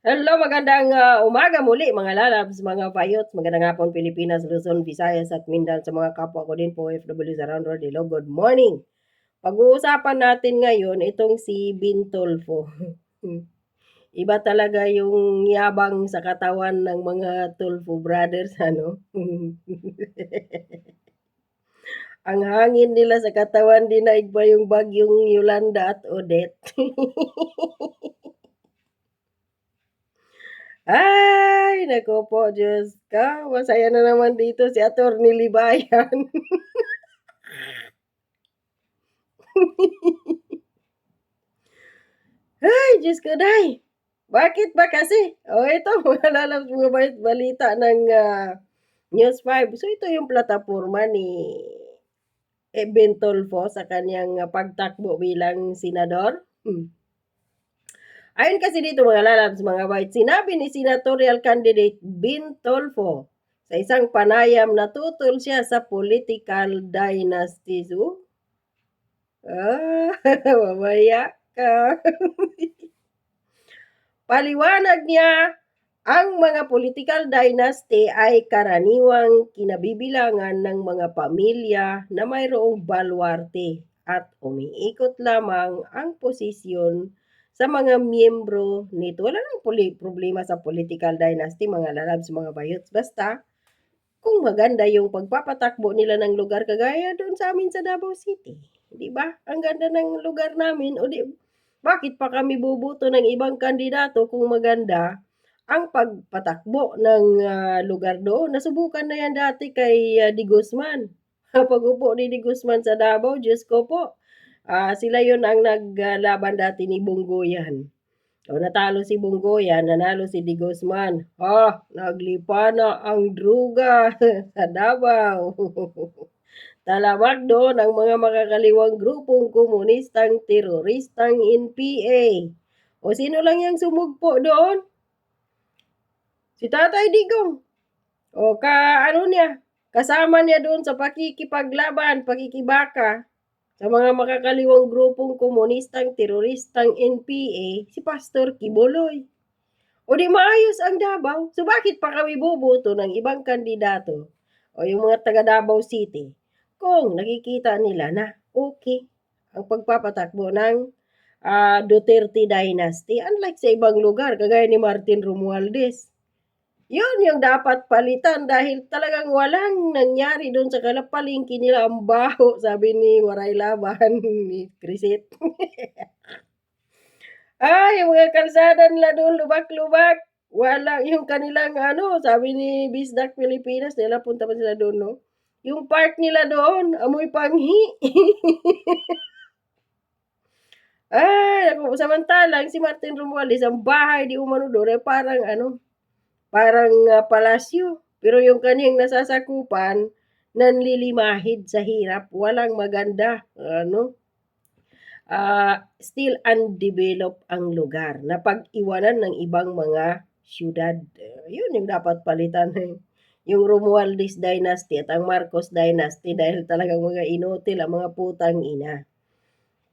Hello, magandang ah, umaga muli mga lalabs, mga payot, magandang hapon Pilipinas, Luzon, Visayas at Mindanao sa mga kapwa ko din po OFWs around the world. Hello, good morning. Pag-uusapan natin ngayon itong si Bintolfo. Iba talaga yung yabang sa katawan ng mga Tulfo brothers, ano? Ang hangin nila sa katawan dinaig pa yung bagyong Yolanda at Odette. Ay, naku po, Diyos ko. Masaya na naman dito si Atty. Libayan. Ay, Diyos ko, day. Bakit ba kasi? O, ito, malalabas mga bal- balita ng ah, News 5. So, ito yung plataforma ni Ben Tolfo sa kanyang ah, pagtakbo bilang senador. Hmm. Ayon kasi dito mga lalabs, mga white, sinabi ni senatorial candidate Bin Tolfo sa isang panayam na tutol siya sa political dynasty. So, ah, mamaya ka. Paliwanag niya, ang mga political dynasty ay karaniwang kinabibilangan ng mga pamilya na mayroong balwarte at umiikot lamang ang posisyon sa mga miyembro nito. Wala nang problema sa political dynasty, mga lalabs, mga bayots. Basta, kung maganda yung pagpapatakbo nila ng lugar kagaya doon sa amin sa Davao City. Di ba? Ang ganda ng lugar namin. O di, bakit pa kami bubuto ng ibang kandidato kung maganda ang pagpatakbo ng ah, lugar doon? Nasubukan na yan dati kay ah, Di Guzman. Pag upo ni Di Guzman sa Davao, Diyos ko po, ah, sila yon ang naglaban dati ni Bunggoyan. O natalo si Bunggoyan, nanalo si Di Guzman. Ah, naglipa na ang druga sa Davao. Talamak doon ang mga makakaliwang grupong komunistang teroristang NPA. O sino lang yung sumugpo doon? Si Tatay Digong. O ka ano niya, kasama niya doon sa pakikipaglaban, pakikibaka sa mga makakaliwang grupong komunistang teroristang NPA, si Pastor Kibuloy. O di maayos ang Davao. So bakit pa kami boboto ng ibang kandidato o yung mga taga Davao City kung nakikita nila na okay ang pagpapatakbo ng ah, Duterte Dynasty unlike sa ibang lugar kagaya ni Martin Romualdez. Yun yung dapat palitan dahil talagang walang nangyari doon sa kalapalingki nila ang baho, sabi ni Waray Laban, ni Crisit. Ay, yung mga kalsada nila doon, lubak-lubak. Wala, yung kanilang ano, sabi ni Bisdak Pilipinas, nila punta pa sila doon, no? Yung park nila doon, amoy panghi. Ay, ako, samantalang si Martin Romualdez, ang bahay di umano doon, ay parang ano, parang ah, palasyo. Pero yung kanyang nasasakupan, nanlilimahid sa hirap, walang maganda, ano, ah, still undeveloped ang lugar na pag-iwanan ng ibang mga syudad. Uh, yun yung dapat palitan eh. Yung Romualdez dynasty at ang Marcos dynasty dahil talagang mga inutil ang mga putang ina.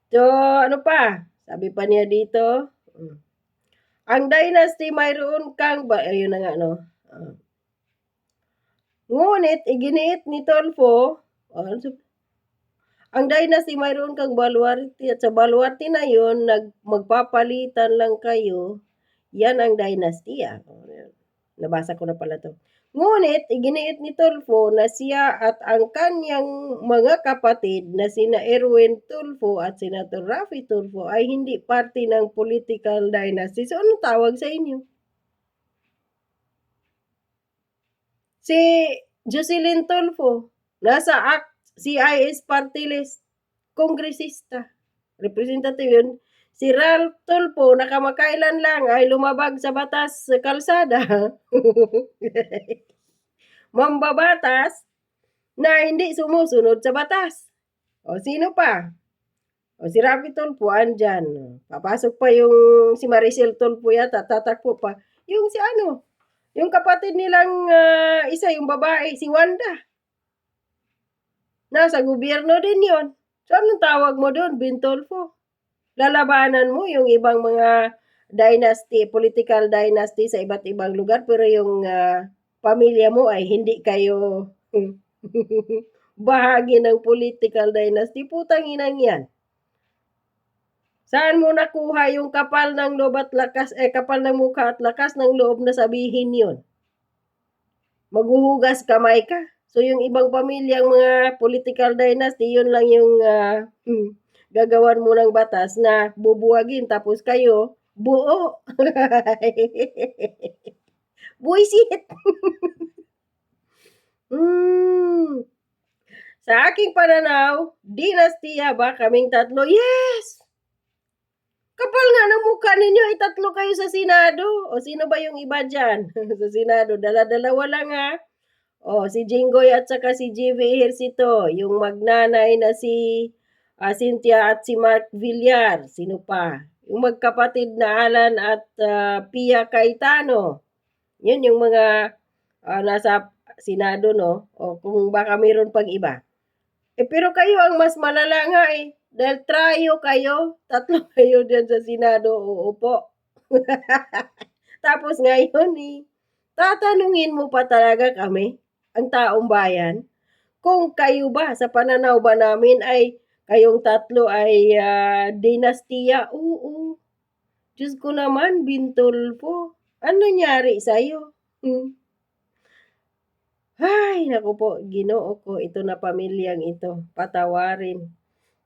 So, ano pa? Sabi pa niya dito, mm, ang dynasty mayroon kang ba ayun na nga no. ah. ngunit iginiit ni Tolfo, oh, ano ang dynasty mayroon kang baluarte at sa baluarte na yon nag magpapalitan lang kayo. Yan ang dynasty ah. Oh. Nabasa ko na pala to. Ngunit, iginiit ni Tulfo na siya at ang kanyang mga kapatid na sina Erwin Tulfo at Senator Rafi Tulfo ay hindi parte ng political dynasty. So, anong tawag sa inyo? Si Jocelyn Tulfo, nasa ACT, CIS party list, kongresista, representative yun. Si Ralph Tulfo, nakamakailan lang ay lumabag sa batas sa kalsada. Mambabatas na hindi sumusunod sa batas. O sino pa? O si Rafi Tulfo, andyan. Papasok pa yung si Maricel Tulfo yata, tatakpo pa. Yung si ano, yung kapatid nilang ah, isa, yung babae, si Wanda. Nasa gobyerno din yon. So, anong tawag mo doon, Bintolfo? Lalabanan mo yung ibang mga dynasty, political dynasty sa iba't ibang lugar pero yung ah, pamilya mo ay hindi kayo bahagi ng political dynasty. Putang inang yan. Saan mo nakuha yung kapal ng loob at lakas, eh kapal ng mukha at lakas ng loob na sabihin yon? Maghuhugas kamay ka. So yung ibang pamilyang mga political dynasty, yun lang yung ah, hmm, gagawan mo ng batas na bubuwagin tapos kayo buo. Buisit. hmm. Sa aking pananaw, dinastiya ba kaming tatlo? Yes! Kapal nga ng mukha ninyo, ay tatlo kayo sa Senado. O sino ba yung iba dyan? sa Senado, dala-dalawa lang ha. O, si Jinggoy at saka si JV Ejercito. Yung magnanay na si ah, Cynthia at si Mark Villar. Sino pa? Yung magkapatid na Alan at ah, Pia Cayetano. Yun yung mga ah, nasa Senado, no? O kung baka mayroon pang iba. Eh, pero kayo ang mas malala nga eh. Dahil trayo kayo, tatlo kayo dyan sa Senado, uupo. Tapos ngayon eh, tatanungin mo pa talaga kami, ang taong bayan, kung kayo ba, sa pananaw ba namin ay kayong tatlo ay ah, dinastiya? Oo. Diyos ko naman, bintol po. Ano nangyari sa'yo? Hmm. Ay, naku po, ginoo ko, ito na pamilyang ito. Patawarin.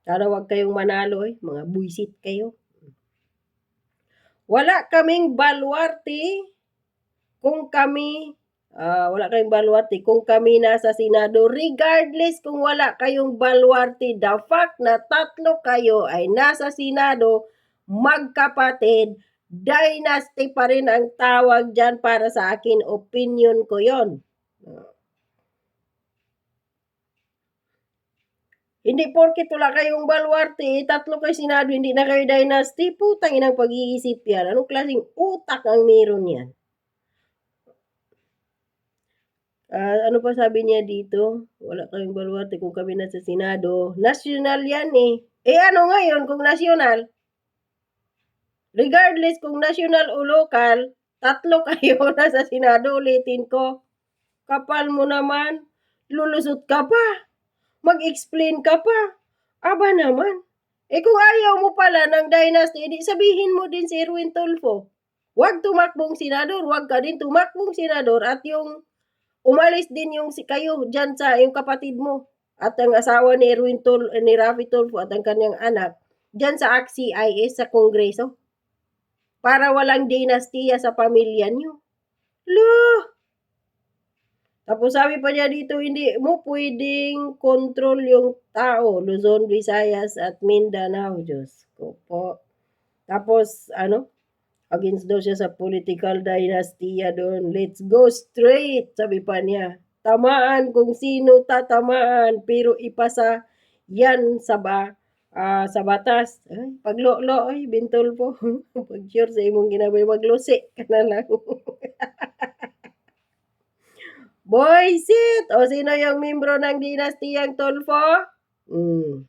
Sana wag kayong manalo eh, mga buisit kayo. Wala kaming baluarte kung kami, ah, wala kaming baluarte kung kami nasa Senado. Regardless kung wala kayong baluarte, the fact na tatlo kayo ay nasa Senado, magkapatid, dynasty pa rin ang tawag dyan para sa akin. Opinion ko yon. Hindi porket wala kayong baluarte, tatlo kayo Senado, hindi na kayo dynasty, putang inang pag-iisip yan. Anong klaseng utak ang meron yan? Ah, ano pa sabi niya dito? Wala kayong baluarte kung kami nasa Senado. National yan eh. Eh ano ngayon kung national? Regardless kung national o local, tatlo kayo nasa Senado, ulitin ko. Kapal mo naman, lulusot ka pa. Mag-explain ka pa. Aba naman. Eh kung ayaw mo pala ng dynasty, di sabihin mo din si Erwin Tulfo. Huwag tumakbong senador, huwag ka din tumakbong senador at yung umalis din yung si kayo dyan sa yung kapatid mo at ang asawa ni Erwin Tul ni Rafi Tulfo at ang kanyang anak dyan sa ACT-CIS sa Kongreso para walang dinastiya sa pamilya niyo. Lo! Tapos sabi pa niya dito, hindi mo pwedeng control yung tao, Luzon, Visayas at Mindanao, Diyos ko po. Tapos, ano, against daw siya sa political dynastiya doon. Let's go straight, sabi pa niya. Tamaan kung sino tatamaan, pero ipasa yan sa ba ah, sa batas. Ay, paglolo, ay, bintol po. Pag sure sa imong ginabay, maglusi ka na lang. Boysit! O sino yung membro ng dinastiyang Tulfo? Hmm.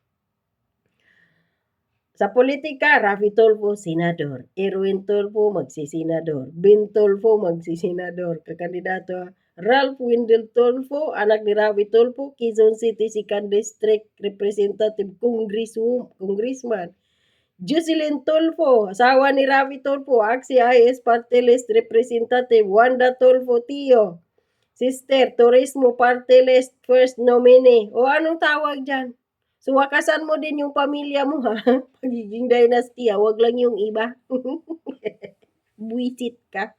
Sa politika, Rafi Tulfo, senador. Erwin Tulfo, magsisenador. Ben Tulfo, magsisenador. Kakandidato Ralph Wendell Tulfo, anak ni Rafi Tulfo, Quezon City, Second District Representative Congressman. Jocelyn Tulfo, asawa ni Rafi Tulfo, AXI-IS Party List Representative Wanda Tulfo Tio. Sister, Turismo Party List First Nominee. O anong tawag dyan? So, wakasan mo din yung pamilya mo, ha? Pagiging dynasty, ha? Wag lang yung iba. Buisit ka.